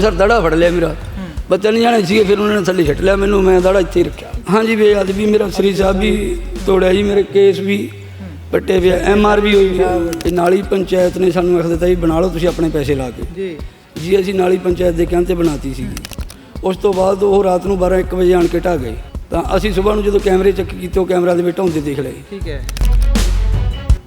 ਆਉਣ ਸਰ ਦਾੜਾ ਫੜ ਲਿਆ ਮੇਰਾ। ਬਸ ਤਿੰਨ ਜਾਣੇ ਸੀਗੇ ਫਿਰ ਉਹਨਾਂ ਨੇ ਥੱਲੇ ਛੱਟ ਲਿਆ ਮੈਨੂੰ ਮੈਂ ਦਾੜਾ ਇੱਥੇ ਰੱਖਿਆ। ਹਾਂਜੀ ਬੇਅਦ ਵੀ ਮੇਰਾ ਸ੍ਰੀ ਸਾਹਿਬ ਵੀ ਤੋੜਿਆ ਜੀ ਮੇਰੇ ਕੇਸ ਵੀ ਪੱਟੇ ਵੀ ਐਮ ਆਰ ਵੀ ਹੋਈ। ਤੇ ਨਾਲੀ ਪੰਚਾਇਤ ਨੇ ਸਾਨੂੰ ਆਖ ਦਿੱਤਾ ਜੀ ਬਣਾ ਲਓ ਤੁਸੀਂ ਆਪਣੇ ਪੈਸੇ ਲਾ ਕੇ। ਜੀ। ਜੀ ਅਸੀਂ ਨਾਲੀ ਪੰਚਾਇਤ ਦੇ ਕਹਿਣ ਤੇ ਬਣਾਤੀ ਸੀ ਉਸ ਤੋਂ ਬਾਅਦ ਉਹ ਰਾਤ ਨੂੰ 12 1 ਵਜੇ ਆਣ ਕੇ ਢਾਹ ਗਏ। ਤਾਂ ਅਸੀਂ ਸਵੇਰ ਨੂੰ ਜਦੋਂ ਕੈਮਰੇ ਚੈੱਕ ਕੀਤੇ ਉਹ ਕੈਮਰਾ ਦੇ ਵਿੱਚ ਢਾਉਂਦੇ ਦੇਖ ਲਏ। ਠੀਕ ਹੈ।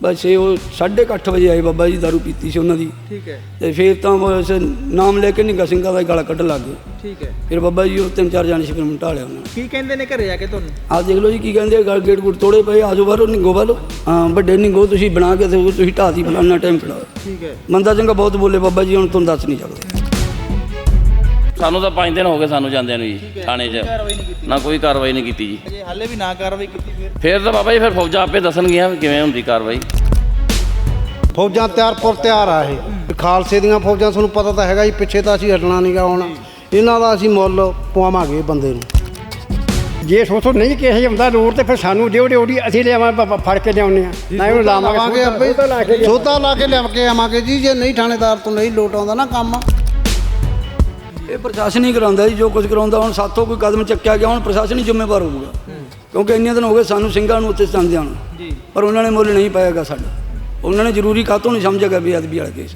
ਬਸ ਇਹ ਉਹ 8:30 ਵਜੇ ਆਏ ਬਾਬਾ ਜੀ ਦਾਰੂ ਪੀਤੀ ਸੀ ਉਹਨਾਂ ਦੀ। ਠੀਕ ਹੈ। ਤੇ ਫਿਰ ਤਾਂ ਬਸ ਨਾਮ ਲੈ ਕੇ ਨਿੱਘਾ ਸਿੰਘਾਂ ਦਾ ਹੀ ਗਲਾ ਕੱਢਣ ਲੱਗ ਗਏ। ਠੀਕ ਹੈ। ਫਿਰ ਬਾਬਾ ਜੀ ਉਹ ਤਿੰਨ ਚਾਰ ਜਾਣੇ ਸੀ ਫਿਰ ਢਾਹ ਲਿਆ ਉਹਨਾਂ ਨੇ। ਕੀ ਕਹਿੰਦੇ ਨੇ ਘਰੇ ਆ ਕੇ ਤੁਹਾਨੂੰ? ਆਹ ਦੇਖ ਲਓ ਜੀ ਕੀ ਕਹਿੰਦੇ ਆ, ਗਲ ਗੇਟ ਗੁੱਟ ਤੋੜੇ ਪਏ ਆਜੋ ਬਾਹਰੋਂ ਨਿੰਗੋ ਵਾਲੋ। ਹਾਂ ਵੱਡੇ ਨਿੰਗੋ ਤੁਸੀਂ ਬਣਾ ਕੇ ਤੇ ਤੁਸੀਂ ਢਾਤੀ ਫਲਾਨਾ ਟਾਈਮ ਖੜਾ ਠੀਕ ਹੈ। ਬੰਦਾ ਚੰਗਾ ਬਹੁਤ ਬੋਲੇ ਬਾਬਾ ਜੀ ਹੁਣ ਤੁਹਾਨੂੰ ਦੱਸ ਨਹੀਂ ਸਕਦੇ। ਸਾਨੂੰ ਤਾਂ 5 ਦਿਨ ਹੋ ਗਏ ਸਾਨੂੰ ਜਾਂਦਿਆਂ ਨੂੰ ਜੀ ਥਾਣੇ 'ਚ। ਕਾਰਵਾਈ ਨਹੀਂ ਕੀਤੀ। ਨਾ ਕੋਈ ਕਾਰਵਾਈ ਨਹੀਂ ਕੀਤੀ ਜੀ। ਜੇ ਹਾਲੇ ਵੀ ਨਾ ਕਾਰਵਾਈ ਕੀਤੀ ਫਿਰ? ਫਿਰ ਤਾਂ ਬਾਬਾ ਜੀ ਫਿਰ ਫੌਜਾਂ ਆਪੇ ਦੱਸਣਗੀਆਂ ਵੀ ਕਿਵੇਂ ਹੁੰਦੀ ਕਾਰਵਾਈ। ਫੌਜਾਂ ਤਿਆਰ ਪੁਰ ਤਿਆਰ ਆ ਇਹ। ਖਾਲਸੇ ਦੀਆਂ ਫੌਜਾਂ ਤੁਹਾਨੂੰ ਪਤਾ ਤਾਂ ਹੈਗਾ ਜੀ ਪਿੱਛੇ ਤਾਂ ਅਸੀਂ ਹਟਣਾ ਨਹੀਂਗਾ ਹੁਣ। ਇਹਨਾਂ ਦਾ ਅਸੀਂ ਮੁੱਲ ਪਵਾਵਾਂਗੇ ਬੰਦੇ ਨੂੰ। ਜੇ ਸੋਚੋ ਨਹੀਂ ਕਿਸੇ ਜਾਂਦਾ ਰੋਡ ਤੇ ਫਿਰ ਸਾਨੂੰ ਦਿਓ ਡਿਊਟੀ ਅਸੀਂ ਲਿਆਵਾਂ ਫੜ ਕੇ ਲਿਆਉਂਦੇ ਆ ਨਾ ਇਹਨੂੰ ਲਾਵਾਂਗੇ ਆਪੇ ਸੋਧਾ ਲਾ ਕੇ ਸੋਧਾ ਲਾ ਕੇ ਲਿਆ ਕੇ ਆਵਾਂਗੇ ਜੀ ਜੇ ਨਹੀਂ ਥਾਣੇਦਾਰ ਤੋਂ ਨਹੀਂ ਲੋਟ ਆਉਂਦਾ ਨਾ ਕੰਮ। ਇਹ ਪ੍ਰਸ਼ਾਸਨ ਹੀ ਕਰਾਉਂਦਾ ਜੀ ਜੋ ਕੁਝ ਕਰਾਉਂਦਾ ਹੁਣ ਸਾਥੋਂ ਕੋਈ ਕਦਮ ਚੱਕਿਆ ਗਿਆ ਹੁਣ ਪ੍ਰਸ਼ਾਸਨ ਹੀ ਜ਼ਿੰਮੇਵਾਰ ਹੋਊਗਾ। ਕਿਉਂਕਿ ਇੰਨੇ ਦਿਨ ਹੋ ਗਏ ਸਾਨੂੰ ਸਿੰਘਾਂ ਨੂੰ ਉੱਥੇ ਸੰਦਿਆਂ ਨੂੰ। ਪਰ ਉਹਨਾਂ ਨੇ ਮੁੱਲ ਨਹੀਂ ਪਾਇਆਗਾ ਸਾਡਾ। ਉਹਨਾਂ ਨੇ ਜ਼ਰੂਰੀ ਕਾਤੋਂ ਨਹੀਂ ਸਮਝਿਆਗਾ ਬੇਅਦਬੀ ਵਾਲਾ ਕੇਸ।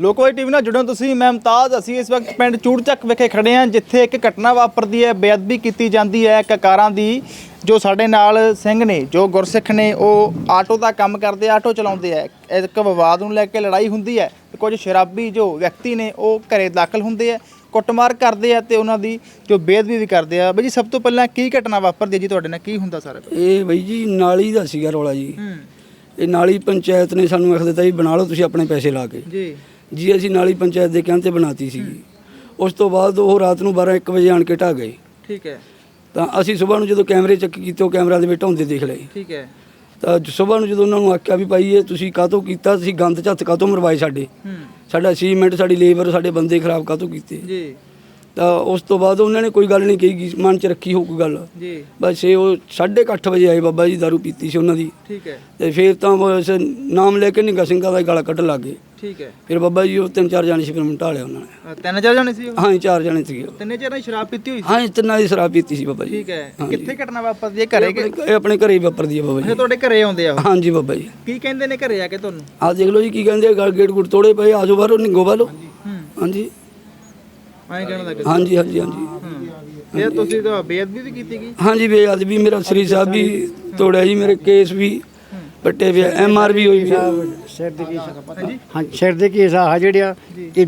ਲੋਕਵਾਈ ਟੀਵੀ ਨਾਲ ਜੁੜੇ ਹੋ ਤੁਸੀਂ, ਮੈਂ ਮੁਮਤਾਜ਼। ਅਸੀਂ ਇਸ ਵਕਤ ਪਿੰਡ ਚੂੜਚੱਕ ਵਿਖੇ ਖੜੇ ਹਾਂ, ਜਿੱਥੇ ਇੱਕ ਘਟਨਾ ਵਾਪਰਦੀ ਹੈ, ਬੇਅਦਬੀ ਕੀਤੀ ਜਾਂਦੀ ਹੈ ਕਕਾਰਾਂ ਦੀ, ਜੋ ਸਾਡੇ ਨਾਲ ਸਿੰਘ ਨੇ, ਜੋ ਗੁਰਸਿੱਖ ਨੇ, ਉਹ ਆਟੋ ਦਾ ਕੰਮ ਕਰਦੇ, ਆਟੋ ਚਲਾਉਂਦੇ ਆ ਇੱਕ ਵਿਵਾਦ ਨੂੰ ਲੈ ਕੇ ਲੜਾਈ ਹੁੰਦੀ ਹੈ ਕੁਝ ਸ਼ਰਾਬੀ ਜੋ ਵਿਅਕਤੀ ਨੇ, ਉਹ ਘਰੇ ਦਾਖਲ ਹੁੰਦੇ ਆ ਕੁੱਟਮਾਰ ਕਰਦੇ ਆ ਤੇ ਉਹਨਾਂ ਦੀ ਜੋ ਬੇਅਦਬੀ ਵੀ ਕਰਦੇ ਆ। ਬਈ ਜੀ ਸਭ ਤੋਂ ਪਹਿਲਾਂ ਕੀ ਘਟਨਾ ਵਾਪਰਦੀ ਹੈ ਜੀ? ਤੁਹਾਡੇ ਨਾਲ ਕੀ ਹੁੰਦਾ ਸਾਰਾ ਇਹ ਬਈ ਜੀ ਨਾਲੀ ਦਾ ਸੀਗਾ ਰੌਲਾ ਜੀ। ਹੂੰ। ਇਹ ਨਾਲੀ ਪੰਚਾਇਤ ਨੇ ਸਾਨੂੰ ਆਖ ਦਿੱਤਾ ਜੀ ਬਣਾ ਲਓ ਤੁਸੀਂ ਆਪਣੇ ਪੈਸੇ ਲਾ ਕੇ। ਜੀ। ਜੀ ਅਸੀਂ ਨਾਲੀ ਪੰਚਾਇਤ ਦੇ ਕਹਿਣ ਤੇ ਬਣਾਤੀ ਸੀ ਉਸ ਤੋਂ ਬਾਅਦ ਉਹ ਰਾਤ ਨੂੰ 12 1 ਵਜੇ ਆਣ ਕੇ ਢਾਹ ਗਏ। ਠੀਕ ਹੈ। ਤਾਂ ਅਸੀਂ ਸਵੇਰ ਨੂੰ ਜਦੋਂ ਕੈਮਰੇ ਚੈੱਕ ਕੀਤੇ ਉਹ ਕੈਮਰਾ ਦੇ ਵਿੱਚ ਢਾਉਂਦੇ ਦੇਖ ਲਏ। ਠੀਕ ਹੈ। ਤਾਂ ਸਵੇਰ ਨੂੰ ਜਦੋਂ ਉਹਨਾਂ ਨੂੰ ਆਖਿਆ ਵੀ ਭਾਈ ਇਹ ਤੁਸੀਂ ਕਾਹਤੋਂ ਕੀਤਾ ਤੁਸੀਂ ਗੰਦ ਹੱਥ ਕਾਹਤੋਂ ਮਰਵਾਏ ਸਾਡੇ? ਸਾਡਾ ਸੀਮੈਂਟ ਸਾਡੀ ਲੇਬਰ ਸਾਡੇ ਬੰਦੇ ਖਰਾਬ ਕਾਹਤੋਂ ਕੀਤੇ? ਜੀ। ਤਾਂ ਉਸ ਤੋਂ ਬਾਅਦ ਉਹਨਾਂ ਨੇ ਕੋਈ ਗੱਲ ਨਹੀਂ ਕਹੀ ਮਨ ਚ ਰੱਖੀ ਹੋ ਕੋਈ ਗੱਲ। ਜੀ। ਬਸ ਇਹ ਉਹ 8:30 ਵਜੇ ਆਏ ਬਾਬਾ ਜੀ ਦਾਰੂ ਪੀਤੀ ਸੀ ਉਹਨਾਂ ਦੀ। ਠੀਕ ਹੈ। ਤੇ ਫਿਰ ਤਾਂ ਬਸ ਨਾਮ ਲੈ ਕੇ ਨਿੱਘਾ ਸਿੰਘਾਂ ਦਾ ਗਲਾ ਕੱਢਣ ਲੱਗ ਠੀਕ ਹੈ। ਫਿਰ ਬਾਬਾ ਜੀ ਉਹ ਤਿੰਨ ਚਾਰ ਜਾਣੇ ਸੀ ਫਿਰ ਮੈਨੂੰ ਢਾਹ ਲਿਆ ਉਹਨਾਂ ਨੇ। ਅ, ਤਿੰਨ ਚਾਰ ਜਣੇ ਸੀ ਉਹ? ਹਾਂ ਜੀ, ਚਾਰ ਜਾਣੇ ਸੀਗੇ ਉਹ। ਤਿੰਨੇ ਚਾਰਾਂ ਸ਼ਰਾਬ ਪੀਤੀ ਹੋਈ ਸੀ? ਹਾਂ ਜੀ, ਤਿੰਨਾਂ ਦੀ ਸ਼ਰਾਬ ਪੀਤੀ ਸੀ ਬਾਬਾ ਜੀ। ਠੀਕ ਹੈ। ਹਾਂਜੀ। ਕਿੱਥੇ ਘਟਨਾ ਵਾਪਰਦੀ ਹੈ? ਘਰੇ ਕਿ ਇਹ ਆਪਣੇ ਘਰੇ ਹੀ ਵਾਪਰਦੀ ਹੈ ਬਾਬਾ ਅੱਛਾ ਜੀ ਤੁਹਾਡੇ ਘਰੇ ਆਉਂਦੇ ਆ ਉਹ? ਹਾਂ ਜੀ ਬਾਬਾ ਜੀ। ਕੀ ਕਹਿੰਦੇ ਨੇ ਘਰੇ ਆ ਕੇ ਤੁਹਾਨੂੰ? ਆਹ ਦੇਖ ਲਓ ਜੀ ਕੀ ਕਹਿੰਦੇ ਆ ਗਲ ਗੇਟ ਗੁੱਟ ਤੋੜੇ ਪਏ ਆਜੋ ਬਾਹਰੋਂ ਨਿੰਗੋ ਵਾਲੋ। ਹੂੰ ਹਾਂਜੀ ਐਂ ਕਹਿਣ ਲੱਗੇ ਹਾਂਜੀ ਹਾਂਜੀ ਹਾਂਜੀ। ਹੂੰ। ਇਹ ਤੁਸੀਂ ਤਾਂ ਬੇਅਦਬੀ ਵੀ ਕੀਤੀ ਗਈ? ਹਾਂਜੀ ਬੇਅਦ ਵੀ ਮੇਰਾ ਸ੍ਰੀ ਸਾਹਿਬ ਵੀ ਤੋੜਿਆ ਜੀ ਮੇਰੇ ਕੇਸ ਵੀ। ਪੱਟੇ ਵੀ ਐਮ ਆਰ ਵੀ ਹੋਈ ਹੈ। ਸਿਰ ਦੇ ਕੇਸ ਹਾਂ ਸਿਰ ਦੇ ਕੇਸ ਆ ਜਿਹੜਿਆ ਇਹ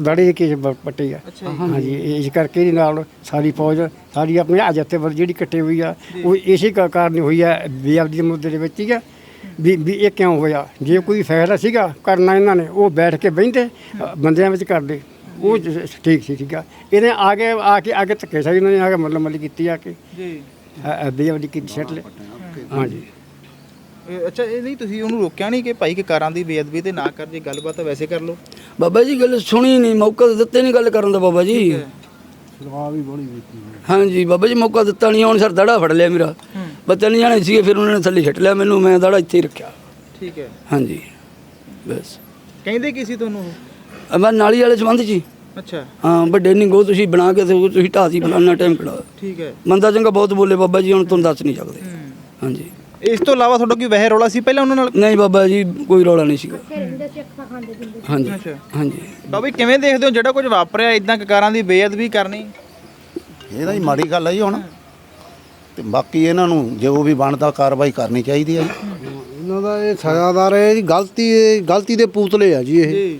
ਦੜੇ ਦੇ ਕੇਸ ਬ- ਪੱਟੇ ਆ। ਹਾਂਜੀ ਇਸ ਕਰਕੇ ਇਹਦੇ ਨਾਲ ਸਾਰੀ ਫੌਜ ਸਾਰੀ ਆਪਣੀ ਆਜਤੇ ਵਰ ਜਿਹੜੀ ਕੱਟੇ ਹੋਈ ਆ ਉਹ ਇਸੇ ਕਾ- ਕਾਰਨ ਹੋਈ ਆ ਬੇਅਦਬੀ ਦੇ ਮੁੱਦੇ ਦੇ ਵਿੱਚ ਹੀ ਆ ਵੀ ਵੀ ਇਹ ਕਿਉਂ ਹੋਇਆ? ਜੇ ਕੋਈ ਫੈਸਲਾ ਸੀਗਾ ਕਰਨਾ ਇਹਨਾਂ ਨੇ ਉਹ ਬੈਠ ਕੇ ਬਹਿੰਦੇ ਬੰਦਿਆਂ ਵਿੱਚ ਕਰਦੇ ਉਹ ਠੀਕ ਸੀ ਠੀਕ ਆ। ਇਹਨੇ ਆ ਕੇ ਆ ਕੇ ਆ ਕੇ ਧੱਕੇ ਸਾਈ ਇਹਨਾਂ ਨੇ ਆ ਕੇ ਮੱਲ ਮੱਲੀ ਕੀਤੀ ਆ ਕੇ। ਜੀ। ਬੇਅਦਬੀ ਕੀਤੀ ਛੱਡ ਲੈ ਹਾਂਜੀ। ਅੱਛਾ ਇਹ ਨਹੀਂ ਤੁਸੀਂ ਉਹਨੂੰ ਰੋਕਿਆ ਨਹੀਂ ਕਿ ਭਾਈ ਕਿ ਕਾਰਾਂ ਦੀ ਬੇਅਦਬੀ ਤੇ ਨਾ ਕਰ ਜੇ ਗੱਲਬਾਤ ਤਾਂ ਵੈਸੇ ਕਰ ਲਓ। ਬਾਬਾ ਜੀ ਗੱਲ ਸੁਣੀ ਨਹੀਂ ਮੌਕਾ ਤਾਂ ਦਿੱਤੇ ਨਹੀਂ ਗੱਲ ਕਰਨ ਦਾ ਬਾਬਾ ਜੀ। ਹਾਂਜੀ ਬਾਬਾ ਜੀ ਮੌਕਾ ਦਿੱਤਾ ਨਹੀਂ ਹੁਣ ਸਰ ਦਾੜਾ ਫੜ ਲਿਆ ਮੇਰਾ। ਬਸ ਤਿੰਨ ਜਾਣੇ ਸੀਗੇ ਫਿਰ ਉਹਨਾਂ ਨੇ ਥੱਲੇ ਛੱਟ ਲਿਆ ਮੈਨੂੰ ਮੈਂ ਦਾੜਾ ਇੱਥੇ ਹੀ ਰੱਖਿਆ। ਠੀਕ ਹੈ। ਹਾਂਜੀ ਬਸ। ਕਹਿੰਦੇ ਕੀ ਸੀ ਤੁਹਾਨੂੰ ਉਹ? ਅਹ ਮੈਂ ਨਾਲੀ ਵਾਲੇ ਸੰਬੰਧ ਜੀ ਅੱਛਾ। ਹਾਂ ਵੱਡੇ ਨਿੰਗੋ ਤੁਸੀਂ ਬਣਾ ਕੇ ਤੇ ਤੁਸੀਂ ਢਾਤੀ ਫਲਾਨਾ ਟਾਈਮ ਖੜਾ। ਠੀਕ ਹੈ। ਬੰਦਾ ਚੰਗਾ ਬਹੁਤ ਬੋਲੇ ਬਾਬਾ ਜੀ ਹੁਣ ਤੁਹਾਨੂੰ ਦੱਸ ਨਹੀਂ ਸਕਦੇ। ਹਾਂਜੀ। ਇਸ ਤੋਂ ਇਲਾਵਾ ਤੁਹਾਡਾ ਕੋਈ ਵਹਿ ਰੌਲਾ ਸੀ ਪਹਿਲਾਂ ਉਹਨਾਂ ਨਾਲ? ਨਹੀਂ ਬਾਬਾ ਜੀ ਕੋਈ ਰੌਲਾ ਨਹੀਂ ਸੀਗਾ। ਹਾਂਜੀ ਅੱਛਾ। ਹਾਂਜੀ। ਬਾਬੀ ਕਿਵੇਂ ਦੇਖਦੇ ਹੋ ਜਿਹੜਾ ਕੁਝ ਵਾਪਰਿਆ ਇਦਾਂ ਕਾਰਾਂ ਦੀ ਬੇਅਦਬੀ ਕਰਨੀ? ਇਹ ਤਾਂ ਜੀ ਮਾੜੀ ਗੱਲ ਹੈ ਜੀ ਹੁਣ। ਤੇ ਬਾਕੀ ਇਹਨਾਂ ਨੂੰ ਜੋ ਵੀ ਬਣਦਾ ਕਾਰਵਾਈ ਕਰਨੀ ਚਾਹੀਦੀ ਹੈ ਜੀ। ਇਹਨਾਂ ਦਾ ਇਹ ਸਜ਼ਾਦਾਰ ਹੈ ਜੀ ਗਲਤੀ ਇਹ ਗਲਤੀ ਦੇ ਪੂਤਲੇ ਆ ਜੀ ਇਹ। ਜੀ।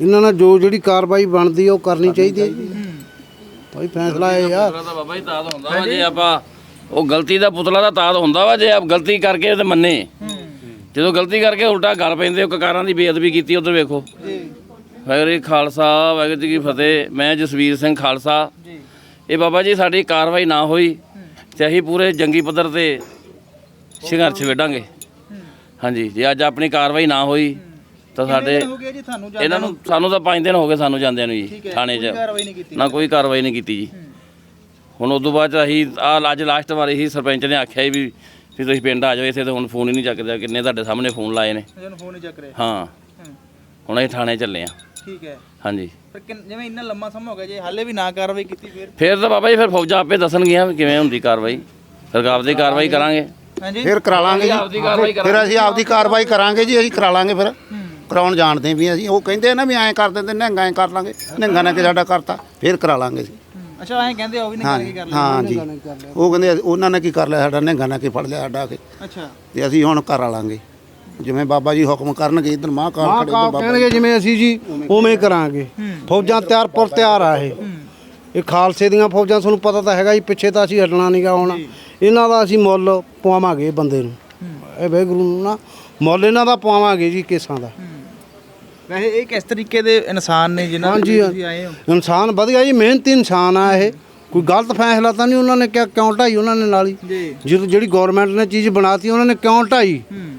ਇਹਨਾਂ ਨਾਲ ਜੋ ਜਿਹੜੀ ਕਾਰਵਾਈ ਬਣਦੀ ਹੈ ਉਹ ਕਰਨੀ ਚਾਹੀਦੀ ਹੈ ਜੀ। ਭਾਈ ਫੈਸਲਾ ਹੈ ਯਾਰ ਪੁਤਲਾ ਤਾਂ ਬਾਬਾ ਜੀ ਤਾਦ ਹੁੰਦਾ ਜੇ ਆਪਾਂ ਉਹ ਗਲਤੀ ਦਾ ਪੁਤਲਾ ਦਾ ਤਾਦ ਹੁੰਦਾ ਵਾ ਜੇ ਆਪ ਗਲਤੀ ਕਰਕੇ ਤੇ ਮੰਨੇ। ਜਦੋਂ ਗਲਤੀ ਕਰਕੇ ਉਲਟਾ ਗੱਲ ਪੈਂਦੇ ਉਹ ਕਕਾਰਾਂ ਦੀ ਬੇਅਦਬੀ ਕੀਤੀ ਉਧਰ ਵੇਖੋ। ਵਾਹਿਗੁਰੂ ਜੀ ਖਾਲਸਾ ਵਾਹਿਗੁਰੂ ਜੀ ਕੀ ਫਤਿਹ ਮੈਂ ਜਸਵੀਰ ਸਿੰਘ ਖਾਲਸਾ। ਇਹ ਬਾਬਾ ਜੀ ਸਾਡੀ ਕਾਰਵਾਈ ਨਾ ਹੋਈ ਤੇ ਅਸੀਂ ਪੂਰੇ ਜੰਗੀ ਪੱਧਰ ਤੇ ਸੰਘਰਸ਼ ਵੇਡਾਂਗੇ ਹਾਂਜੀ ਜੇ ਅੱਜ ਆਪਣੀ ਕਾਰਵਾਈ ਨਾ ਹੋਈ ਤਾਂ ਸਾਡੇ ਇਹਨਾਂ ਨੂੰ ਸਾਨੂੰ ਤਾਂ 5 ਦਿਨ ਹੋ ਗਏ ਸਾਨੂੰ ਜਾਂਦਿਆਂ ਨੂੰ ਜੀ ਥਾਣੇ 'ਚ। ਨਾ ਕੋਈ ਕਾਰਵਾਈ ਨਹੀਂ ਕੀਤੀ ਜੀ। ਹੁਣ ਉਦੋਂ ਬਾਅਦ 'ਚ ਅਸੀਂ ਆ ਅੱਜ ਲਾਸਟ ਵਾਰ ਹੀ ਸਰਪੰਚ ਨੇ ਆਖਿਆ ਸੀ ਵੀ ਵੀ ਤੁਸੀਂ ਪਿੰਡ ਆ ਜਾਓ ਇੱਥੇ ਤਾਂ ਹੁਣ ਫੋਨ ਹੀ ਨਹੀਂ ਚੱਕਦਾ ਕਿੰਨੇ ਤੁਹਾਡੇ ਸਾਹਮਣੇ ਫੋਨ ਲਾਏ ਨੇ। ਇਹਨੂੰ ਫੋਨ ਨਹੀਂ ਚੱਕ ਰਹੇ। ਹਾਂ। ਹੁਣ ਅਸੀਂ ਥਾਣੇ ਚੱਲੇ ਆ। ਠੀਕ ਹੈ। ਹਾਂਜੀ। ਪਰ ਕਿੰਨ- ਜਿਵੇਂ ਇੰਨਾ ਲੰਮਾ ਸਮਾਂ ਹੋ ਗਿਆ ਜੇ ਹਾਲੇ ਵੀ ਨਾ ਕਾਰਵਾਈ ਕੀਤੀ ਫਿਰ? ਫਿਰ ਤਾਂ ਬਾਬਾ ਜੀ ਫਿਰ ਫੌਜਾਂ ਆਪੇ ਦੱਸਣਗੀਆਂ ਵੀ ਕਿਵੇਂ ਹੁੰਦੀ ਕਾਰਵਾਈ। ਸਰਕਾਰ ਦੀ ਕਾਰਵਾਈ ਕਰਾਂਗੇ। ਹਾਂਜੀ। ਫਿਰ ਕਰਾ ਲਾਂਗੇ ਆਪਦੀ ਜੀ ਫਿਰ ਅਸੀਂ ਆਪਦੀ ਕਾਰਵਾਈ ਕਰਾਂਗੇ ਜੀ ਅਸੀਂ ਕਰਾ ਲਾਂਗੇ ਫਿਰ ਕਰਾਉਣ ਜਾਣਦੇ ਵੀ ਅਸੀਂ ਉਹ ਕਹਿੰਦੇ ਆ ਨਾ ਵੀ ਐਂ ਕਰ ਦਿੰਦੇ ਨਿਹੰਗਾ ਐਂ ਕਰ ਲਾਂਗੇ। ਨਿਹੰਗਾ ਨੇ ਕਿ ਸਾਡਾ ਕਰਤਾ। ਫਿਰ ਕਰਾ ਲਾਂਗੇ ਅਸੀਂ ਹੂੰ। ਅੱਛਾ ਐਂ ਕਹਿੰਦੇ ਆ ਉਹ ਵੀ ਨਹੀਂ ਹਾਂ ਕਰਕੇ ਕਰ ਲਿਆ ਹਾਂ ਜੀ ਉਹ ਕਹਿੰਦੇ ਉਹਨਾਂ ਨੇ ਕੀ ਕਰ ਲਿਆ ਸਾਡਾ ਨਿਹੰਗਾ ਨੇ ਕੀ ਫੜ ਲਿਆ ਸਾਡਾ ਕੇ ਅੱਛਾ। ਤੇ ਅਸੀਂ ਹੁਣ ਕਰਾ ਲਾਂਗੇ ਜਿਵੇਂ ਬਾਬਾ ਜੀ ਹੁਕਮ ਕਰਨਗੇ ਇਧਰ ਮਹਾਂਕਾਲ ਖੜੇ ਬਾਬਾ ਕਹਿਣਗੇ ਜਿਵੇਂ ਅਸੀਂ ਜੀ ਉਵੇਂ ਕਰਾਂਗੇ। ਫੌਜਾਂ ਤਿਆਰ ਪਰ ਤਿਆਰ ਆ ਇਹ। ਇਹ ਖਾਲਸੇ ਦੀਆਂ ਫੌਜਾਂ ਤੁਹਾਨੂੰ ਪਤਾ ਤਾਂ ਹੈਗਾ ਜੀ ਪਿੱਛੇ ਤਾਂ ਅਸੀਂ ਹਟਣਾ ਨਹੀਂਗਾ ਹੁਣ। ਇਹਨਾਂ ਦਾ ਅਸੀਂ ਮੁੱਲ ਪਵਾਵਾਂਗੇ ਬੰਦੇ ਨੂੰ। ਇਹ ਵਾਹਿਗੁਰੂ ਨੂੰ ਨਾ ਮੁੱਲ ਇਹਨਾਂ ਦਾ ਪਵਾਵਾਂਗੇ ਜੀ ਕੇਸਾਂ ਦਾ। ਵੈਸੇ ਇਹ ਕਿਸ ਤਰੀਕੇ ਦੇ ਇਨਸਾਨ ਨੇ ਜਿਨ੍ਹਾਂ ਹਾਂਜੀ ਆਏ ਹੋ? ਇਨਸਾਨ ਵਧੀਆ ਜੀ ਮਿਹਨਤੀ ਇਨਸਾਨ ਆ ਇਹ। ਕੋਈ ਗਲਤ ਫੈਸਲਾ ਤਾਂ ਨਹੀਂ ਉਹਨਾਂ ਨੇ ਕਿਹਾ ਕਿਉਂ ਢਾਈ ਉਹਨਾਂ ਨੇ ਨਾਲੀ ਜੀ। ਜਦੋਂ ਜਿਹੜੀ ਗਵਰਨਮੈਂਟ ਨੇ ਚੀਜ਼ ਬਣਾਤੀ ਉਹਨਾਂ ਨੇ ਕਿਉਂ ਢਾਈ? ਹੂੰ।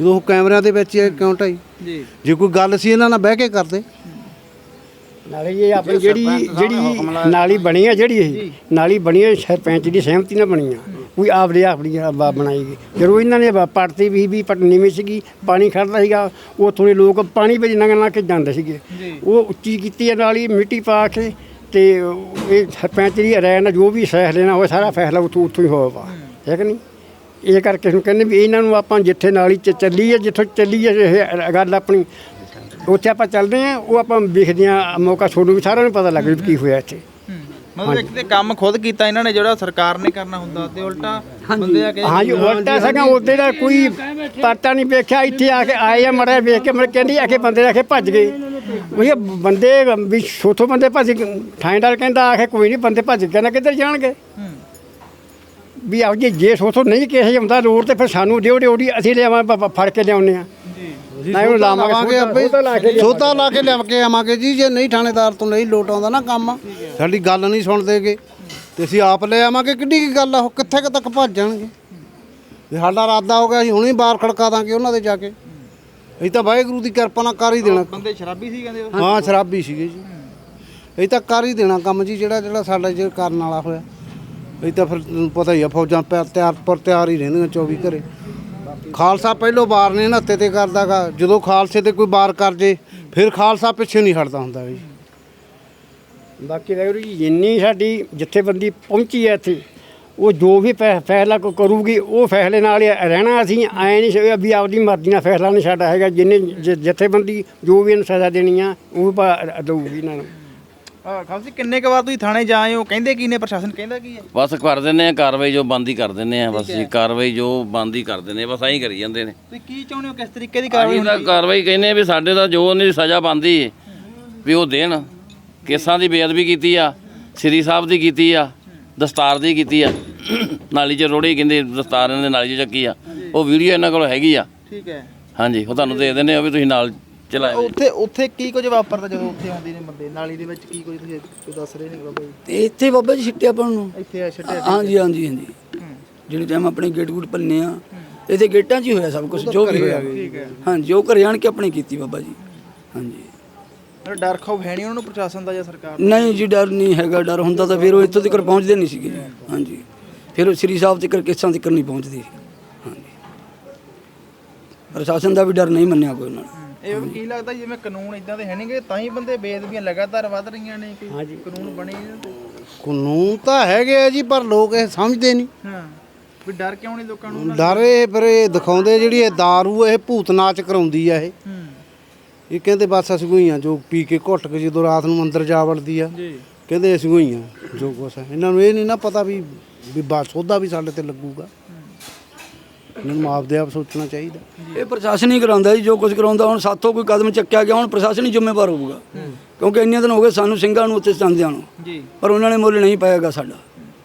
ਜਦੋਂ ਉਹ ਕੈਮਰਿਆਂ ਦੇ ਵਿੱਚ ਇਹ ਕਿਉਂ ਢਾਈ? ਜੀ। ਜੇ ਕੋਈ ਗੱਲ ਸੀ ਇਹਨਾਂ ਨਾਲ ਬਹਿ ਕੇ ਕਰਦੇ। ਨਾਲੇ ਇਹ ਆਪਣੀ ਜਿਹੜੀ ਜਿਹੜੀ ਨਾਲੀ ਬਣੀ ਆ ਜਿਹੜੀ ਇਹ ਨਾਲੀ ਬਣੀ ਹੈ ਸਰਪੰਚ ਦੀ ਸਹਿਮਤੀ ਨਾਲ ਬਣੀ ਆ। ਕੋਈ ਆਪਦੇ ਆਪਣੀ ਬ- ਬਣਾਈ ਗਈ। ਜਦੋਂ ਇਹਨਾਂ ਨੇ ਪੱਟਤੀ ਵੀ ਵੀ ਪਟਨੀ ਵਿੱਚ ਸੀਗੀ ਪਾਣੀ ਖੜਦਾ ਸੀਗਾ ਉਹ ਥੋੜੇ ਲੋਕ ਪਾਣੀ ਵਿੱਚ ਨੰਗ ਨਾ ਕੇ ਜਾਂਦੇ ਸੀਗੇ। ਉਹ ਉੱਚੀ ਕੀਤੀ ਹੈ ਨਾਲੀ ਮਿੱਟੀ ਪਾ ਕੇ ਤੇ ਇਹ ਸਰਪੰਚ ਦੀ ਰਾਏ ਨਾਲ ਜੋ ਵੀ ਫੈਸਲਾ ਲੈਣਾ ਹੋਵੇ ਸਾਰਾ ਫੈਸਲਾ ਉੱਥੋਂ ਉੱਥੋਂ ਹੀ ਹੋਵੇਗਾ ਹੈ ਕਿ ਨਹੀਂ? ਇਹ ਕਰਕੇ ਹੁਣ ਕਹਿੰਦੇ ਵੀ ਇਹਨਾਂ ਨੂੰ ਆਪਾਂ ਜਿੱਥੇ ਨਾਲੀ ਚ ਚੱਲੀ ਹੈ ਜਿੱਥੋਂ ਚੱਲੀ ਹੈ ਇਹ ਗੱਲ ਆਪਣੀ ਉੱਥੇ ਆਪਾਂ ਚੱਲਦੇ ਆ ਉਹ ਆਪਾਂ ਵੇਖਦੇ ਆ ਮੌਕਾ ਛੋੜੂ ਵੀ ਸਾਰਿਆਂ ਨੂੰ ਪਤਾ ਲੱਗ ਜੂ ਕੀ ਹੋਇਆ ਇੱਥੇ। ਹੂੰ। ਮਤਲਬ ਇੱਕ ਤੇ ਕੰਮ ਖੁਦ ਕੀਤਾ ਇਹਨਾਂ ਨੇ ਜਿਹੜਾ ਸਰਕਾਰ ਨੇ ਕਰਨਾ ਹੁੰਦਾ ਤੇ ਉਲਟਾ ਬੰਦੇ ਆ ਕੇ ਹਾਂਜੀ ਉਲਟਾ ਸਗਾ ਉਹਦੇ ਦਾ ਕੋਈ ਪਤਾ ਨਹੀਂ ਵੇਖਿਆ ਇੱਥੇ ਆ ਕੇ ਆਏ ਆ ਮੜਿਆ ਵੇਖ ਕੇ ਮੜ ਕਹਿੰਦੀ ਆ ਕੇ ਬੰਦੇ ਆ ਕੇ ਭੱਜ ਗਏ। ਉਹ ਇਹ ਬੰਦੇ ਵੀ ਛੋਟੋ ਬੰਦੇ ਭੱਜ ਗਏ ਥਾਣੇਦਾਰ ਕਹਿੰਦਾ ਆ ਕੇ ਕੋਈ ਨਹੀਂ ਬੰਦੇ ਭੱਜ ਗਏ ਨਾ ਕਿੱਧਰ ਜਾਣਗੇ? ਹੂੰ। ਵੀ ਆਪ ਜੀ ਜੇ ਸੋਥੋ ਨਹੀਂ ਕਿਸੇ ਹੁੰਦਾ ਲੋੜ ਤੇ ਫਿਰ ਸਾਨੂੰ ਦਿਓ ਡਿਊਟੀ ਅਸੀਂ ਲਿਆਵਾਂ ਫੜ ਕੇ ਲਿਆਉਂਦੇ ਆ ਨਾ ਇਹਨੂੰ ਲਾਵਾਂਗੇ ਆਪੇ ਸੋਧਾ ਲਾ ਕੇ ਲਿਆ ਕੇ ਆਵਾਂਗੇ ਜੀ। ਜੇ ਨਹੀਂ ਥਾਣੇਦਾਰ ਤੋਂ ਨਹੀਂ ਲੋਟ ਆਉਂਦਾ ਨਾ ਕੰਮ ਸਾਡੀ ਗੱਲ ਨਹੀਂ ਸੁਣਦੇਗੇ। ਤੇ ਅਸੀਂ ਆਪ ਲੈ ਆਵਾਂਗੇ ਕਿੱਡੀ ਕੀ ਗੱਲ ਆ ਉਹ ਕਿੱਥੇ ਕੁ ਤੱਕ ਭੱਜ ਜਾਣਗੇ? ਜੇ ਸਾਡਾ ਇਰਾਦਾ ਹੋ ਗਿਆ ਅਸੀਂ ਹੁਣੇ ਬਾਹਰ ਖੜਕਾ ਦਾਂਗੇ ਉਹਨਾਂ ਦੇ ਜਾ ਕੇ। ਅਸੀਂ ਤਾਂ ਵਾਹਿਗੁਰੂ ਦੀ ਕਿਰਪਾ ਨਾਲ ਕਰ ਹੀ ਦੇਣਾ। ਬੰਦੇ ਸ਼ਰਾਬੀ ਸੀ ਕਹਿੰਦੇ? ਹਾਂ ਸ਼ਰਾਬੀ ਸੀਗੇ ਜੀ। ਅਸੀਂ ਤਾਂ ਕਰ ਹੀ ਦੇਣਾ ਕੰਮ ਜੀ ਜਿਹੜਾ ਜਿਹੜਾ ਸਾਡਾ ਜੇ ਕਰਨ ਵਾਲਾ ਹੋਇਆ। ਅਸੀਂ ਤਾਂ ਫਿਰ ਪਤਾ ਹੀ ਆ ਫੌਜਾਂ ਤਿਆਰ ਪਰ ਤਿਆਰ ਹੀ ਰਹਿੰਦੀਆਂ 24 ਘਰੇ। ਖਾਲਸਾ ਪਹਿਲੋਂ ਵਾਰ ਨੇ ਨੱਤੇ ਤੇ ਕਰਦਾਗਾ। ਜਦੋਂ ਖਾਲਸੇ ਤੇ ਕੋਈ ਵਾਰ ਕਰ ਜੇ, ਫਿਰ ਖਾਲਸਾ ਪਿੱਛੇ ਨਹੀਂ ਹਟਦਾ ਹੁੰਦਾ ਜੀ। ਬਾਕੀ ਵਾਹਿਗੁਰੂ ਜੀ, ਜਿੰਨੀ ਸਾਡੀ ਜਥੇਬੰਦੀ ਪਹੁੰਚੀ ਹੈ ਇੱਥੇ, ਉਹ ਜੋ ਵੀ ਫੈ- ਫੈਸਲਾ ਕੋ, ਕਰੂਗੀ, ਉਹ ਫੈਸਲੇ ਨਾਲ ਹੀ ਰਹਿਣਾ ਅਸੀਂ। ਐ ਨਹੀਂ ਸੀ ਵੀ ਆਪਦੀ ਮਰਜ਼ੀ ਨਾਲ ਫੈਸਲਾ ਨਹੀਂ ਸਾਡਾ ਹੈਗਾ। ਜਿੰਨੇ ਜ- ਜਥੇਬੰਦੀ ਜੋ ਵੀ ਇਹਨੂੰ ਸਜ਼ਾ ਦੇਣੀ ਆ, ਉਹ ਭਾ- ਦਊਗੀ ਇਹਨਾਂ ਨੂੰ। ਖਾਲਸੀ ਕਿੰਨੇ ਕੁ ਵਾਰ ਤੁਸੀਂ ਥਾਣੇ ਜਾ ਆਏ ਹੋ? ਕਹਿੰਦੇ ਕੀ ਨੇ? ਪ੍ਰਸ਼ਾਸਨ ਕਹਿੰਦਾ ਕੀ ਹੈ? ਬਸ ਕਰ ਦਿੰਦੇ ਆ ਕਾਰਵਾਈ ਜੋ ਬੰਦੀ ਕਰ ਦਿੰਦੇ ਆ ਬਸ ਜੀ ਕਾਰਵਾਈ ਜੋ ਬੰਦੀ ਕਰ ਦਿੰਦੇ ਆ ਬਸ ਐਂ ਕਰੀ ਜਾਂਦੇ ਨੇ। ਤੁਸੀਂ ਕੀ ਚਾਹੁੰਦੇ ਹੋ? ਕਿਸ ਤਰੀਕੇ ਦੀ ਕਾਰਵਾਈ ਅਸੀਂ ਤਾਂ ਕਾਰਵਾਈ ਕਹਿੰਦੇ ਆ ਵੀ ਸਾਡੇ ਦਾ ਜੋ ਉਹਨੇ ਸਜ਼ਾ ਬੰਦੀ ਵੀ ਉਹ ਦੇਣ। ਕੇਸਾਂ ਦੀ ਬੇਅਦਬੀ ਕੀਤੀ ਆ ਸ੍ਰੀ ਸਾਹਿਬ ਦੀ ਕੀਤੀ ਆ ਦਸਤਾਰ ਦੀ ਕੀਤੀ ਆ। ਨਾਲੀ 'ਚ ਰੋੜੀ ਕਹਿੰਦੇ ਦਸਤਾਰ ਇਹਨਾਂ ਦੇ ਨਾਲੀ 'ਚ ਚੱਕੀ ਆ। ਉਹ ਵੀਡੀਓ ਇਹਨਾਂ ਕੋਲ ਹੈਗੀ ਆ। ਠੀਕ ਹੈ। ਹਾਂਜੀ ਉਹ ਤੁਹਾਨੂੰ ਦੇ ਦਿੰਦੇ ਆ ਵੀ ਤੁਸੀਂ ਨਾਲ ਚਲਾਏ ਉੱਥੇ ਉੱਥੇ ਕੀ ਕੁਝ ਵਾਪਰਦਾ ਜਦੋਂ ਉੱਥੇ ਆਉਂਦੇ ਨੇ ਬੰਦੇ? ਨਾਲੀ ਦੇ ਵਿੱਚ ਕੀ ਕੁਝ ਤੁਸੀਂ ਜੋ ਦੱਸ ਰਹੇ ਨੇ ਬਾਬਾ ਜੀ? ਤੇ ਇੱਥੇ ਬਾਬਾ ਜੀ ਛਿੱਟਿਆ ਆਪਾਂ ਨੂੰ। ਇੱਥੇ ਆ ਛੱਡਿਆ ਹਾਂਜੀ ਹਾਂਜੀ ਹਾਂਜੀ। ਜਿਹੜੇ ਟਾਈਮ ਆਪਣੇ ਗੇਟ ਗੂਟ ਭੰਨੇ ਆ ਇਹਦੇ ਗੇਟਾਂ 'ਚ ਹੀ ਹੋਇਆ ਸਭ ਕੁਝ ਜੋ ਵੀ ਹੋਇਆ। ਹਾਂਜੀ ਜੋ ਘਰੇ ਆਣ ਕੇ ਆਪਣੇ ਕੀਤੀ ਬਾਬਾ ਜੀ। ਹਾਂਜੀ। ਮਤਲਬ ਡਰ ਖੌਫ ਹੈ ਨਹੀਂ ਉਹਨਾਂ ਨੂੰ ਪ੍ਰਸ਼ਾਸਨ ਦਾ ਜਾਂ ਸਰਕਾਰ ਨਹੀਂ ਜੀ ਡਰ ਨਹੀਂ ਹੈਗਾ ਡਰ ਹੁੰਦਾ ਤਾਂ ਫਿਰ ਉਹ ਇੱਥੋਂ ਤੱਕ ਪਹੁੰਚਦੇ ਨਹੀਂ ਸੀਗੇ ਜੀ। ਹਾਂਜੀ। ਫਿਰ ਉਹ ਸ੍ਰੀ ਸਾਹਿਬ ਤੱਕ ਕੇਸਾਂ ਤੱਕ ਨਹੀਂ ਪਹੁੰਚਦੀ ਹਾਂਜੀ। ਪ੍ਰਸ਼ਾਸਨ ਦਾ ਵੀ ਡਰ ਨਹੀਂ ਮੰਨਿਆ ਕੋਈ ਉਹਨਾਂ ਨੇ। ਇਹ ਵੀ ਕੀ ਲੱਗਦਾ ਜਿਵੇਂ ਕਾਨੂੰਨ ਇਦਾਂ ਦੇ ਹੈ ਨਹੀਂਗੇ ਤਾਂ ਹੀ ਬੰਦੇ ਬੇਅਦਬੀਆਂ ਲਗਾਤਾਰ ਵੱਧ ਰਹੀਆਂ ਨੇ ਕੋਈ ਕਾਨੂੰਨ ਬਣੇ ਤੇ ਕਾਨੂੰਨ ਤਾਂ ਹੈਗੇ ਆ ਜੀ ਪਰ ਲੋਕ ਇਹ ਸਮਝਦੇ ਨਹੀਂ। ਹਾਂ ਵੀ ਡਰ ਕਿਉਂ ਨਹੀਂ ਲੋਕਾਂ ਨੂੰ? ਡਰੇ ਫਿਰ ਇਹ ਦਿਖਾਉਂਦੇ ਜਿਹੜੀ ਇਹ दारू ਇਹ ਭੂਤ ਨਾਚ ਕਰਾਉਂਦੀ ਆ ਇਹ। ਹੂੰ। ਇਹ ਕਹਿੰਦੇ ਬਸ ਅਸੀਂ ਕੋਈ ਆ ਜੋ ਪੀ ਕੇ ਘੁੱਟ ਕੇ ਜਦੋਂ ਰਾਤ ਨੂੰ ਅੰਦਰ ਜਾ ਵੜਦੀ ਆ। ਜੀ। ਕਹਿੰਦੇ ਅਸੀਂ ਕੋਈ ਆ ਜੋ ਕੁਛ ਇਹਨਾਂ ਨੂੰ ਇਹ ਨਹੀਂ ਨਾ ਪਤਾ ਵੀ ਵੀ ਬਾਤ ਸੋਧਾ ਵੀ ਸਾਡੇ ਤੇ ਲੱਗੂਗਾ। ਇਹਨਾਂ ਨੂੰ ਆਪਦੇ ਆਪ ਸੋਚਣਾ ਚਾਹੀਦਾ। ਇਹ ਪ੍ਰਸ਼ਾਸਨ ਹੀ ਕਰਾਉਂਦਾ ਜੀ ਜੋ ਕੁਝ ਕਰਾਉਂਦਾ ਹੁਣ ਸਾਥੋਂ ਕੋਈ ਕਦਮ ਚੱਕਿਆ ਗਿਆ ਹੁਣ ਪ੍ਰਸ਼ਾਸਨ ਹੀ ਜ਼ਿੰਮੇਵਾਰ ਹੋਊਗਾ। ਕਿਉਂਕਿ ਇੰਨੇ ਦਿਨ ਹੋ ਗਏ ਸਾਨੂੰ ਸਿੰਘਾਂ ਨੂੰ ਉੱਥੇ ਜਾਂਦਿਆਂ ਨੂੰ। ਜੀ। ਪਰ ਉਹਨਾਂ ਨੇ ਮੁੱਲ ਨਹੀਂ ਪਾਇਆਗਾ ਸਾਡਾ।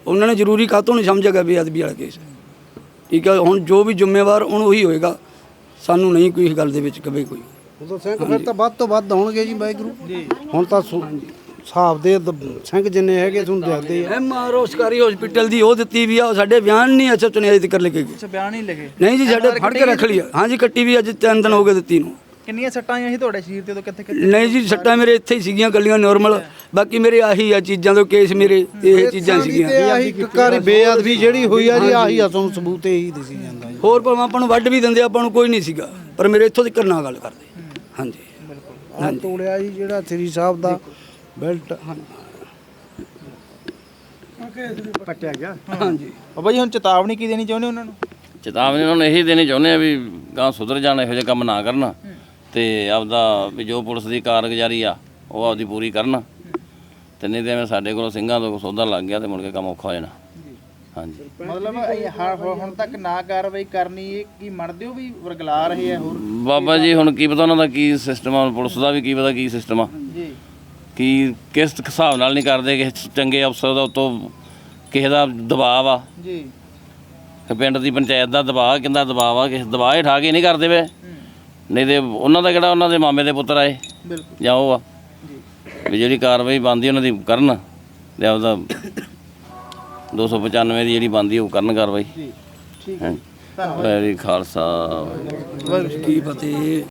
ਉਹਨਾਂ ਨੇ ਜ਼ਰੂਰੀ ਕਾਤੋਂ ਨਹੀਂ ਸਮਝਿਆਗਾ ਬੇਅਦਬੀ ਵਾਲਾ ਕੇਸ ਠੀਕ ਹੈ ਹੁਣ ਜੋ ਵੀ ਜ਼ਿੰਮੇਵਾਰ ਉਹਨੂੰ ਉਹੀ ਹੋਏਗਾ। ਸਾਨੂੰ ਨਹੀਂ ਕੋਈ ਇਸ ਗੱਲ ਦੇ ਵਿੱਚ ਕਵੇ ਕੋਈ। ਉਦੋਂ ਸਿੰਘ ਫਿਰ ਤਾਂ ਵੱਧ ਤੋਂ ਵੱਧ ਹੋਣਗੇ ਜੀ ਵਾਹਿਗੁਰੂ। ਹੁਣ ਤਾਂ ਸੁ- ਹਿਸਾਬ ਦੇ ਦ- ਸਿੰਘ ਜਿੰਨੇ ਹੈਗੇ ਤੁਹਾਨੂੰ ਦੱਸਦੇ ਆ। ਐਮ ਆਰ ਸਰਕਾਰੀ ਹਸਪੀਟਲ ਦੀ ਉਹ ਦਿੱਤੀ ਵੀ ਆ ਉਹ ਸਾਡੇ ਬਿਆਨ ਨਹੀਂ ਅੱਛਾ ਚੁਣਿਆ ਤੱਕ ਲੈ ਕੇ ਗਏ ਅੱਛਾ ਬਿਆਨ ਨਹੀਂ ਲਿਖੇ। ਨਹੀਂ ਜੀ ਸਾਡੇ ਫੜ ਕੇ ਰੱਖ ਲਿਆ। ਹਾਂਜੀ ਕੱਟੀ ਵੀ ਅੱਜ ਤਿੰਨ ਦਿਨ ਹੋ ਗਏ ਦਿੱਤੀ ਨੂੰ। ਕਿੰਨੀਆਂ ਸੱਟਾਂ ਆਈਆਂ ਸੀ ਤੁਹਾਡੇ ਸਰੀਰ ਤੇ ਉਦੋਂ ਕਿੱਥੇ ਕਿੱਥੇ ਨਹੀਂ ਜੀ ਸੱਟਾਂ ਮੇਰੇ ਇੱਥੇ ਹੀ ਸੀਗੀਆਂ ਗੱਲੀਆਂ ਨਾਰਮਲ ਬਾਕੀ ਮੇਰੇ ਆਹੀ ਆ ਚੀਜ਼ਾਂ ਤੋਂ ਕੇਸ ਮੇਰੇ ਇਹ ਚੀਜ਼ਾਂ ਤੇ ਸੀਗੀਆਂ। ਆਹੀ ਕਾਰੀ ਬੇਅਦਬੀ ਜਿਹੜੀ ਹੋਈ ਆ ਜੀ ਆਹੀ ਆ ਤੁਹਾਨੂੰ ਸਬੂਤ ਇਹੀ ਦਿਸੀ ਜਾਂਦਾ ਜੀ। ਹੋਰ ਭਾਵੇਂ ਆਪਾਂ ਨੂੰ ਵੱਢ ਵੀ ਦਿੰਦੇ ਆਪਾਂ ਨੂੰ ਕੋਈ ਨਹੀਂ ਸੀਗਾ। ਪਰ ਮੇਰੇ ਇੱਥੋਂ ਤੱਕ ਨਾ ਗੱਲ ਕਰਦੇ। ਹਾਂਜੀ। ਆ ਤੋੜਿਆ ਜੀ ਜਿਹੜਾ ਸ੍ਰੀ ਸਾਹਿਬ ਦਾ। ਬੈਲਟ ਪੱਟਿਆ ਗਿਆ? ਹਾਂਜੀ। ਬਾਬਾ ਜੀ ਹੁਣ ਚੇਤਾਵਨੀ ਕੀ ਦੇਣੀ ਚਾਹੁੰਦੇ ਉਹਨਾਂ ਨੂੰ? ਚੇਤਾਵਨੀ ਉਹਨਾਂ ਨੂੰ ਇਹੀ ਦੇਣੀ ਚਾਹੁੰਦੇ ਆ ਵੀ ਗਾਂ ਸੁਧਰ ਜਾਣ ਇਹੋ ਜਿਹੇ ਕੰਮ ਨਾ ਕਰਨ ਤੇ ਆਪਦਾ ਵੀ ਜੋ ਪੁਲਿਸ ਦੀ ਕਾਰਗੁਜ਼ਾਰੀ ਆ ਉਹ ਆਪਦੀ ਪੂਰੀ ਕਰਨ ਤੇ ਨਹੀਂ ਤੇ ਐਵੇਂ ਸਾਡੇ ਕੋਲ ਸਿੰਘਾਂ ਤੋਂ ਸੌਦਾ ਲੱਗ ਗਿਆ ਤੇ ਮੁੜ ਕੇ ਕੰਮ ਔਖਾ ਹੋ ਜਾਣਾ। ਹਾਂਜੀ। ਮਤਲਬ ਇਹ ਹਾ- ਹੁਣ ਤੱਕ ਨਾ ਕਾਰਵਾਈ ਕਰਨੀ ਇਹ ਕੀ ਮੰਨਦੇ ਹੋ ਵੀ ਵਰਗਲਾ ਰਹੇ ਆ ਹੋਰ? ਬਾਬਾ ਜੀ ਹੁਣ ਕੀ ਪਤਾ ਉਹਨਾਂ ਦਾ ਕੀ ਸਿਸਟਮ ਆ ਪੁਲਿਸ ਦਾ ਵੀ ਕੀ ਪਤਾ ਕੀ ਸਿਸਟਮ ਆ। ਕੀ ਕਿਸ ਹਿਸਾਬ ਨਾਲ ਨਹੀਂ ਕਰਦੇ ਕਿਸੇ ਚੰਗੇ ਅਫਸਰ ਦਾ ਉਤੋਂ ਕਿਸੇ ਦਾ ਦਬਾਅ ਆ। ਜੀ। ਕਿ ਪਿੰਡ ਦੀ ਪੰਚਾਇਤ ਦਾ ਦਬਾਅ ਕਿੰਦਾ ਦਬਾਅ ਆ ਕਿਸੇ ਦਬਾਅ ਹੇਠ ਆ ਕੇ ਨਹੀਂ ਕਰਦੇ ਵੇ। ਨਹੀਂ ਤੇ ਉਹਨਾਂ ਦਾ ਕਿਹੜਾ ਉਹਨਾਂ ਦੇ ਮਾਮੇ ਦੇ ਪੁੱਤਰ ਆਏ ਬਿਲਕੁਲ। ਜਾਂ ਉਹ ਆ। ਵੀ ਜਿਹੜੀ ਕਾਰਵਾਈ ਬੰਦੀ ਉਹਨਾਂ ਦੀ ਕਰਨ ਤੇ ਆਪਦਾ 295 ਦੀ ਜਿਹੜੀ ਬੰਦੀ ਉਹ ਕਰਨ ਕਾਰਵਾਈ। ਜੀ। ਠੀਕ ਹਾਂਜੀ। ਵੈਰੀ ਖਾਲਸਾ। ਕੀ ਫਤਿਹ।